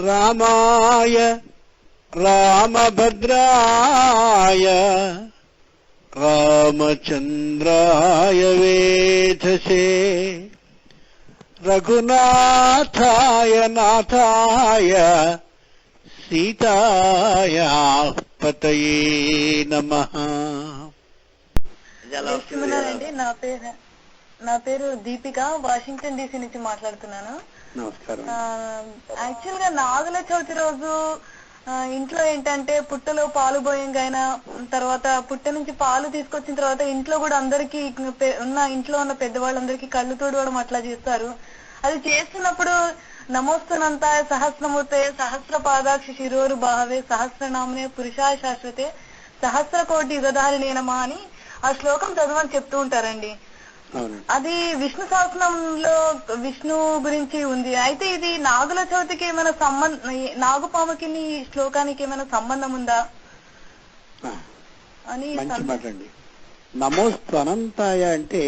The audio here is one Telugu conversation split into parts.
రామాయ రామభద్రాయ రామచంద్రాయ వేధసే. రఘునాథాయ నాథాయ సీతాయ పతయే నమ. నా పేరు నా పేరు దీపిక. వాషింగ్టన్ డీసీ నుంచి మాట్లాడుతున్నాను. నమస్కారం యాక్చువల్గా నాగుల చవితి రోజు ఆ, ఇంట్లో ఏంటంటే పుట్టలో పాలు పోయంగాైనా తర్వాత పుట్ట నుంచి పాలు తీసుకొచ్చిన తర్వాత ఇంట్లో కూడా అందరికి ఉన్న ఇంట్లో ఉన్న పెద్దవాళ్ళందరికీ కళ్ళు తోడవడం అట్లా చేస్తారు. అది చేస్తున్నప్పుడు నమోస్తునంత సహస్రమూర్తే సహస్ర పాదాక్షి శిరోరు భావే సహస్రనామనే పురుషాయ శాశ్వతే సహస్ర కోటి యుగధారి నేనమా అని ఆ శ్లోకం చదవని చెప్తూ ఉంటారండి. అది విష్ణు సహస్రంలో విష్ణు గురించి ఉంది. అయితే ఇది నాగుల చవితికి ఏమైనా సంబంధం నాగుపాముకి శ్లోకానికి ఏమైనా సంబంధం ఉందా? అని మంచి సం- మాట అండి నమోస్తు అనంతాయ అంటే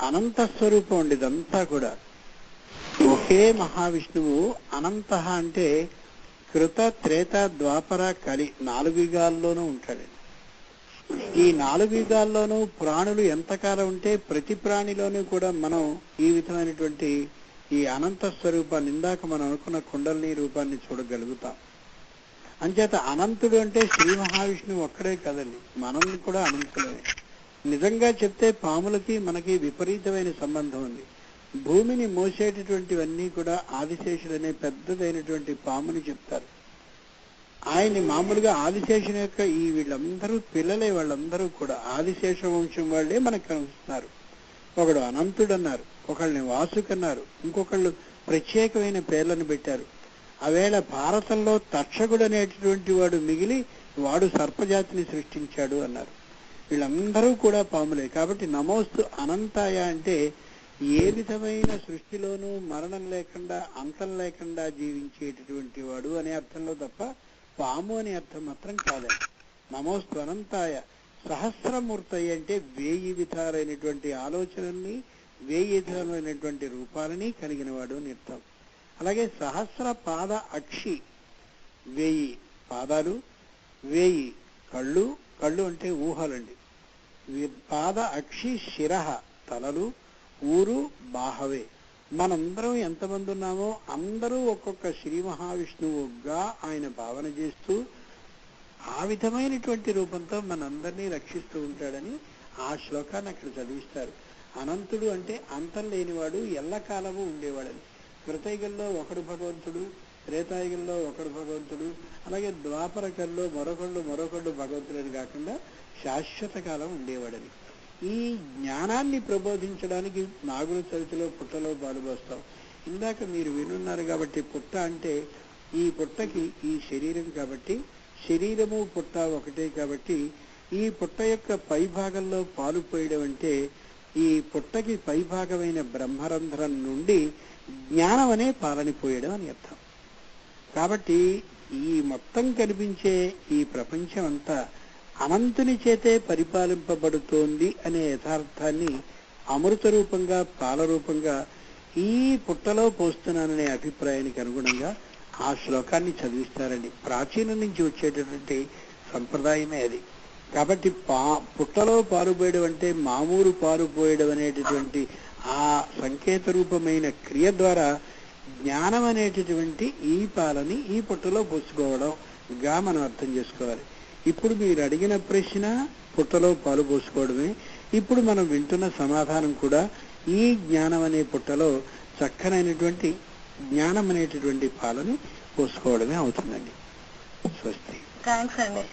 అనంత స్వరూపం అండి ఇదంతా కూడా. ఒకే మహావిష్ణువు అనంత అంటే కృత త్రేత ద్వాపర కలి నాలుగు యుగాల్లోనూ ఉంటాడు ఈ నాలుగు యుగాల్లోనూ ప్రాణులు ఎంతకాలం ఉంటే ప్రతి ప్రాణిలోనూ కూడా మనం ఈ విధమైనటువంటి ఈ అనంత స్వరూపాన్ని ఇందాక మనం అనుకున్న కుండలిని రూపాన్ని చూడగలుగుతాం. అంచేత అనంతుడు అంటే శ్రీ మహావిష్ణువు ఒక్కడే కదండి. మనం కూడా అనంతులే నిజంగా చెప్తే పాములకి మనకి విపరీతమైన సంబంధం ఉంది. భూమిని మోసేటటువంటివన్నీ కూడా ఆదిశేషుడు అనే పెద్దదైనటువంటి పాముని చెప్తారు. ఆయన్ని మామూలుగా ఆదిశేషం యొక్క ఈ వీళ్ళందరూ పిల్లలే వాళ్ళందరూ కూడా ఆదిశేష వంశం వాళ్ళే మనకు కనిపిస్తున్నారు. ఒకడు అనంతుడు అన్నారు ఒకళ్ళని వాసుకన్నారు ఇంకొకళ్ళు ప్రత్యేకమైన పేర్లను పెట్టారు. ఆవేళ భారతంలో తక్షకుడు అనేటటువంటి వాడు మిగిలి వాడు సర్పజాతిని సృష్టించాడు అన్నారు. వీళ్ళందరూ కూడా పాములే. కాబట్టి నమోస్తు అనంతాయ అంటే ఏ విధమైన సృష్టిలోనూ మరణం లేకుండా అంతం లేకుండా జీవించేటటువంటి వాడు అనే అర్థంలో తప్ప పాము అనే అర్థం మాత్రం కాదండి. నమోస్వనంతాయ అనంతాయ సహస్రమూర్తయ్య అంటే వేయి విధాలైనటువంటి ఆలోచనల్ని వేయి విధాలైనటువంటి రూపాలని కలిగిన వాడు అని అర్థం. అలాగే సహస్ర పాద అక్షి వేయి పాదాలు వేయి కళ్ళు కళ్ళు అంటే ఊహలండి. పాద అక్షి శిరహ తలలు ఊరు బాహవే. మనందరం ఎంతమంది ఉన్నామో అందరూ ఒక్కొక్క శ్రీ మహావిష్ణువుగా ఆయన భావన చేస్తూ ఆ విధమైనటువంటి రూపంతో మనందరినీ రక్షిస్తూ ఉంటాడని ఆ శ్లోకాన్ని అక్కడ చదివిస్తారు. అనంతుడు అంటే అంతం లేనివాడు ఎల్లకాలము ఉండేవాడని. కృతయుగంలో ఒకడు భగవంతుడు త్రేతాయుగంలో ఒకడు భగవంతుడు అలాగే ద్వాపరకల్లో మరొకళ్ళు మరొకళ్ళు భగవంతుడని కాకుండా శాశ్వత కాలం ఉండేవాడని. ఈ జ్ఞానాన్ని ప్రబోధించడానికి నాగుల చవితిలో పుట్టలో పాలుపోస్తాం ఇందాక మీరు వినున్నారు కాబట్టి పుట్ట అంటే ఈ పుట్టకి ఈ శరీరం కాబట్టి శరీరము పుట్ట ఒకటే కాబట్టి ఈ పుట్ట యొక్క పై భాగంలో పాలు పోయడం అంటే ఈ పుట్టకి పై భాగమైన బ్రహ్మరంధ్రం నుండి జ్ఞానం అనే పాలని పోయడం అని అర్థం. కాబట్టి ఈ మొత్తం కనిపించే ఈ ప్రపంచం అంతా అనంతుని చేతే పరిపాలింపబడుతోంది అనే యథార్థాన్ని అమృత రూపంగా పాల రూపంగా ఈ పుట్టలో పోస్తున్నాననే అభిప్రాయానికి అనుగుణంగా ఆ శ్లోకాన్ని చదివిస్తారండి. ప్రాచీనం నుంచి వచ్చేటటువంటి సంప్రదాయమే అది. కాబట్టి పా పుట్టలో పారుపోయడం అంటే మామూలు పారుపోయడం అనేటటువంటి ఆ సంకేత రూపమైన క్రియ ద్వారా జ్ఞానం అనేటటువంటి ఈ పాలని ఈ పుట్టలో పోసుకోవడంగా మనం అర్థం చేసుకోవాలి. ఇప్పుడు మీరు అడిగిన ప్రశ్న పుట్టలో పాలు పోసుకోవడమే. ఇప్పుడు మనం వింటున్న సమాధానం కూడా ఈ జ్ఞానం అనే పుట్టలో చక్కనైనటువంటి జ్ఞానం అనేటటువంటి పాలని పోసుకోవడమే అవుతుందండి. స్వస్తి. థ్యాంక్స్ అండి.